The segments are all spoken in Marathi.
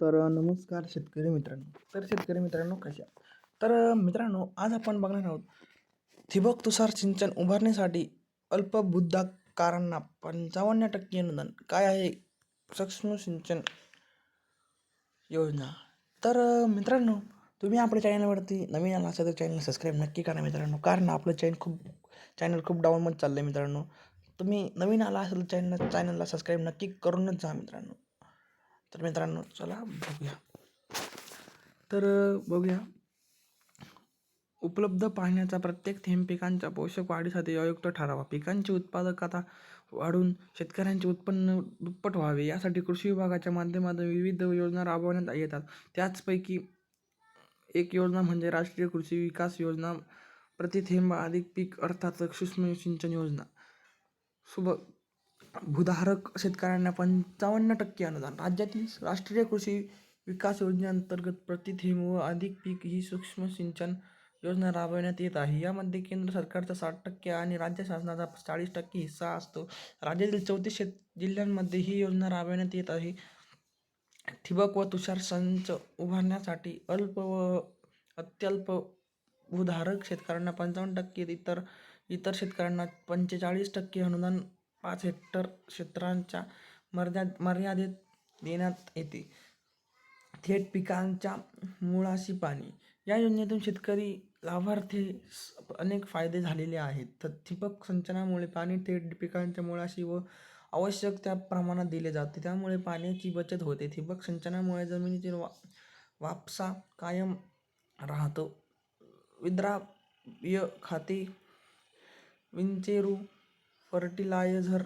तर नमस्कार शेतकरी मित्रांनो. तर शेतकरी मित्रांनो कशा तर मित्रांनो आज आपण बघणार आहोत ठिबक तुषार सिंचन उभारण्यासाठी अल्पबुद्धाकारांना पंचावन्न टक्के अनुदान काय आहे? सूक्ष्म सिंचन योजना. तर मित्रांनो तुम्ही आपल्या चॅनलवरती नवीन आला असेल तर चॅनल सबस्क्राईब नक्की करा मित्रांनो कारण आपलं चॅनल खूप चॅनल खूप डाऊनमध्ये चाललं आहे मित्रांनो. तुम्ही नवीन आला असेल तर चॅनल चॅनलला सबस्क्राईब नक्की करूनच जा मित्रांनो. तर मित्रांनो चला बघूया. तर बघूया. उपलब्ध पाण्याचा प्रत्येक थेंब पिकांच्या पोषक वाढीसाठी अयुक्त ठरावा. पिकांची उत्पादकता वाढून शेतकऱ्यांचे उत्पन्न दुप्पट व्हावे. यासाठी कृषी विभागाच्या माध्यमातून विविध योजना राबवण्यात येतात. त्याचपैकी एक योजना म्हणजे राष्ट्रीय कृषी विकास योजना प्रतिथेंब अधिक पीक अर्थात सूक्ष्म सिंचन योजना. सुब भूधारक शेतकऱ्यांना पंचावन्न टक्के अनुदान. राज्यातील राष्ट्रीय कृषी विकास योजनेअंतर्गत प्रति थेंब व अधिक पीक ही सूक्ष्म सिंचन योजना राबवण्यात येत आहे. यामध्ये केंद्र सरकारचा साठ टक्के आणि राज्य शासनाचा चाळीस टक्के हिस्सा असतो. राज्यातील चौतीस शेत जिल्ह्यांमध्ये ही योजना राबवण्यात येत आहे. ठिबक व तुषार संच उभारण्यासाठी अल्प व अत्यल्प भूधारक शेतकऱ्यांना पंचावन्न टक्के इतर इतर शेतकऱ्यांना पंचेचाळीस टक्के अनुदान पाच हेक्टर क्षेत्रांच्या मर्या मर्यादेत देण्यात येते. थेट पिकांच्या मुळाशी पाणी. या योजनेतून शेतकरी लाभार्थी अनेक फायदे झालेले आहेत. तर ठिबक सिंचनामुळे पाणी थेट पिकांच्या मुळाशी व आवश्यक त्या प्रमाणात दिले जाते. त्यामुळे पाण्याची बचत होते. ठिबक सिंचनामुळे जमिनीतील वा वापसा कायम राहतो. विद्राव्य खाते विंचेरू फर्टिलायझर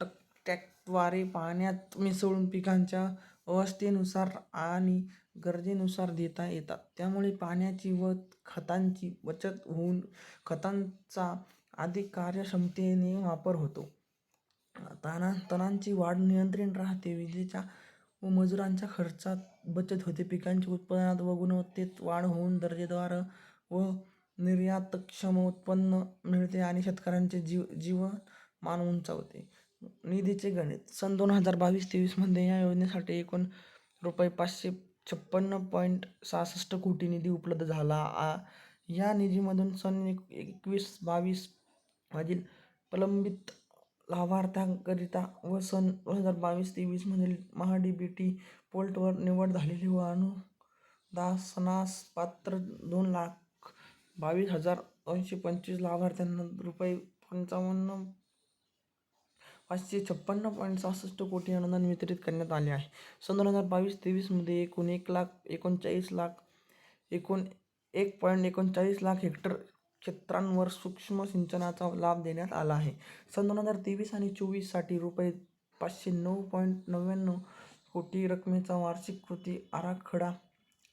टॅक्टरद्वारे पाण्यात मिसळून पिकांच्या अवस्थेनुसार आणि गरजेनुसार देता येतात. त्यामुळे पाण्याची व खतांची बचत होऊन खतांचा अधिक कार्यक्षमतेने वापर होतो. ताना तणांची वाढ नियंत्रण राहते. विजेच्या व मजुरांच्या खर्चात बचत होते. पिकांच्या उत्पादनात व गुणवत्तेत वाढ होऊन दर्जेदार व निर्यातक्षम उत्पन्न मिळते आणि शेतकऱ्यांचे जीव जीवन मान उंचावते निधीचे गणित. सन दोन हजार बावीस तेवीसमध्ये या योजनेसाठी एकूण रुपये पाचशे छप्पन्न पॉईंट सहासष्ट कोटी निधी उपलब्ध झाला. आ या निधीमधून सन एक एकवीस बावीस मधील प्रलंबित लाभार्थ्यांकरिता व सन दोन हजार बावीस तेवीसमधील महा डी बी टी पोल्टवर निवड झालेली व अनुदासनास पात्र दोन लाख बावीस हजार दोनशे पंचवीस लाभार्थ्यांना रुपये पंचावन्न पाचशे छप्पन्न पॉईंट सहासष्ट कोटी अनुदान वितरित करण्यात आले आहे. सन दोन हजार बावीस तेवीसमध्ये एकूण एक लाख एकोणचाळीस लाख एकूण एक पॉईंट एकोणचाळीस लाख हेक्टर क्षेत्रांवर सूक्ष्म सिंचनाचा लाभ देण्यात आला आहे. सन दोन हजार तेवीस आणि चोवीससाठी रुपये पाचशे नऊ पॉईंट नव्याण्णव कोटी रकमेचा वार्षिक कृती आराखडा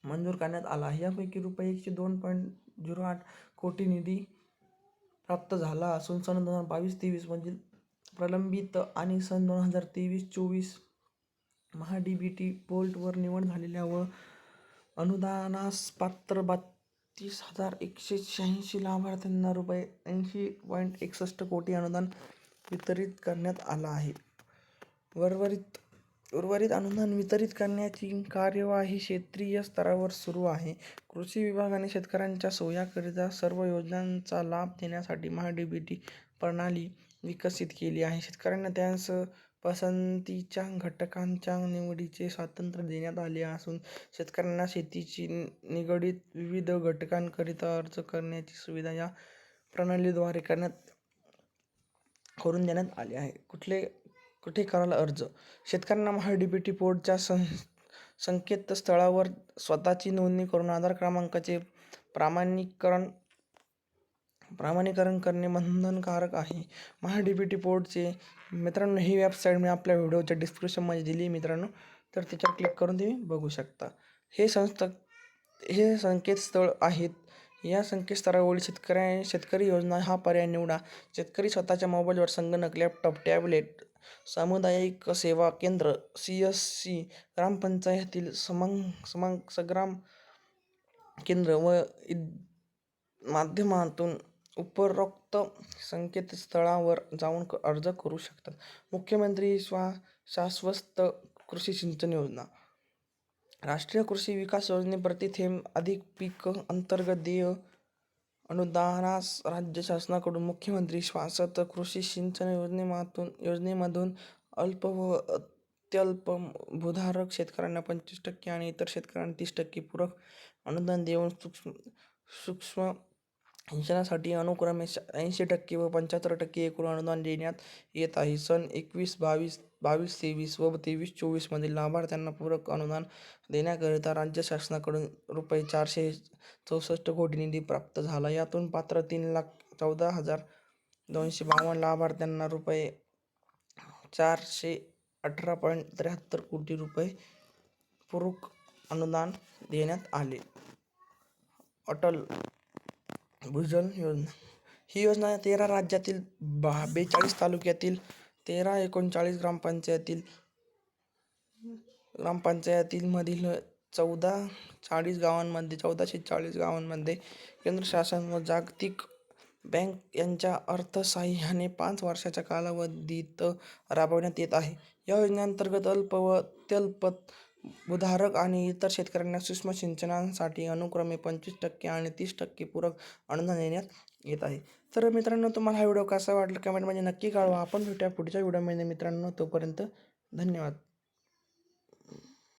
मंजूर करण्यात आला आहे. यापैकी रुपये एकशे दोन पॉईंट झिरो आठ कोटी निधी प्राप्त झाला असून सन दोन हजार बावीस तेवीसमधील प्रलंबित आणि सन दोन हजार तेवीस चोवीस महा डी बी टी पोल्टवर निवड झालेल्या व अनुदानास पात्र बत्तीस हजार एकशे शहाऐंशी लाभार्थ्यांना रुपये ऐंशी पॉईंट एकसष्ट कोटी अनुदान वितरित करण्यात आलं आहे. उर्वरित उर्वरित अनुदान वितरित करण्याची कार्यवाही क्षेत्रीय स्तरावर सुरू आहे. कृषी विभागाने शेतकऱ्यांच्या सोयाकरिता सर्व योजनांचा लाभ देण्यासाठी महाडीबीटी बी टी प्रणाली विकसित केली आहे. शेतकऱ्यांना त्यास पसंतीच्या घटकांच्या निवडीचे स्वातंत्र्य देण्यात आले असून शेतकऱ्यांना शेतीची निगडीत विविध घटकांकरिता अर्ज करण्याची सुविधा या प्रणालीद्वारे करण्यात करून देण्यात आली आहे. कुठले कुठे करायला अर्ज? शेतकऱ्यांना महा डी बी टी पोर्टच्या सं संकेतस्थळावर स्वतःची नोंदणी करून आधार क्रमांकाचे प्रामाणिकरण प्रमाणीकरण करणे बंधनकारक आहे. महा डी बी टी पोर्टचे मित्रांनो ही वेबसाईट मी आपल्या व्हिडिओच्या डिस्क्रिप्शनमध्ये दिली मित्रांनो. तर त्याच्यावर क्लिक करून तुम्ही बघू शकता. हे संस्था हे संकेतस्थळ आहेत. या संकेतस्थळावरील शेतकऱ्या शेतकरी योजना हा पर्याय निवडा. शेतकरी स्वतःच्या मोबाईलवर संगणक लॅपटॉप टॅबलेट सामुदायिक सेवा केंद्र सी एस सी ग्रामपंचायतील समांग समांग सग्राम केंद्र व माध्यमातून उपरोक्त संकेतस्थळावर जाऊन क अर्ज करू शकतात. मुख्यमंत्री स्वा शाश्वत कृषी सिंचन योजना. राष्ट्रीय कृषी विकास योजनेप्रती थेंब अधिक पीक अंतर्गत देय अनुदानास राज्य शासनाकडून मुख्यमंत्री शाश्वत कृषी सिंचन योजनेमातून योजनेमधून अल्प व अत्यल्प भूधारक शेतकऱ्यांना पंचवीस टक्के आणि इतर शेतकऱ्यांना तीस टक्के पूरक अनुदान देऊन सूक्ष्म सूक्ष्म सिंचनासाठी अनुक्रमे ऐंशी टक्के व पंच्याहत्तर टक्के एकूण अनुदान देण्यात येत आहे. सन एकवीस बावीस बावीस तेवीस व तेवीस चोवीसमधील लाभार्थ्यांना पूरक अनुदान देण्याकरिता राज्य शासनाकडून रुपये चारशे चौसष्ट कोटी निधी प्राप्त झाला. यातून पात्र तीन लाख चौदा हजार दोनशे बावन्न लाभार्थ्यांना रुपये चारशे अठरा पॉईंट त्र्याहत्तर कोटी रुपये पूरक अनुदान देण्यात आले. अटल भूजल योजना. ही योजना तेरा राज्यातील बा बेचाळीस तालुक्यातील तेरा एकोणचाळीस ग्रामपंचायतील ग्रामपंचायतीमधील चौदा चाळीस गावांमध्ये चौदाशे चाळीस गावांमध्ये केंद्र शासन व जागतिक बँक यांच्या अर्थसहाय्याने पाच वर्षाच्या कालावधीत राबवण्यात येत आहे. या योजनेअंतर्गत अल्प व अत्यल्प भूधारक आणि इतर शेतकऱ्यांना सूक्ष्म सिंचनासाठी अनुक्रमे पंचवीस टक्के आणि तीस टक्के पूरक अनुदान देण्यात येत आहे. तर मित्रांनो तुम्हाला हा व्हिडिओ कसा वाटला कमेंटमध्ये नक्की कळवा. आपण भेटूया पुढच्या व्हिडिओमध्ये. मित्रांनो तोपर्यंत धन्यवाद.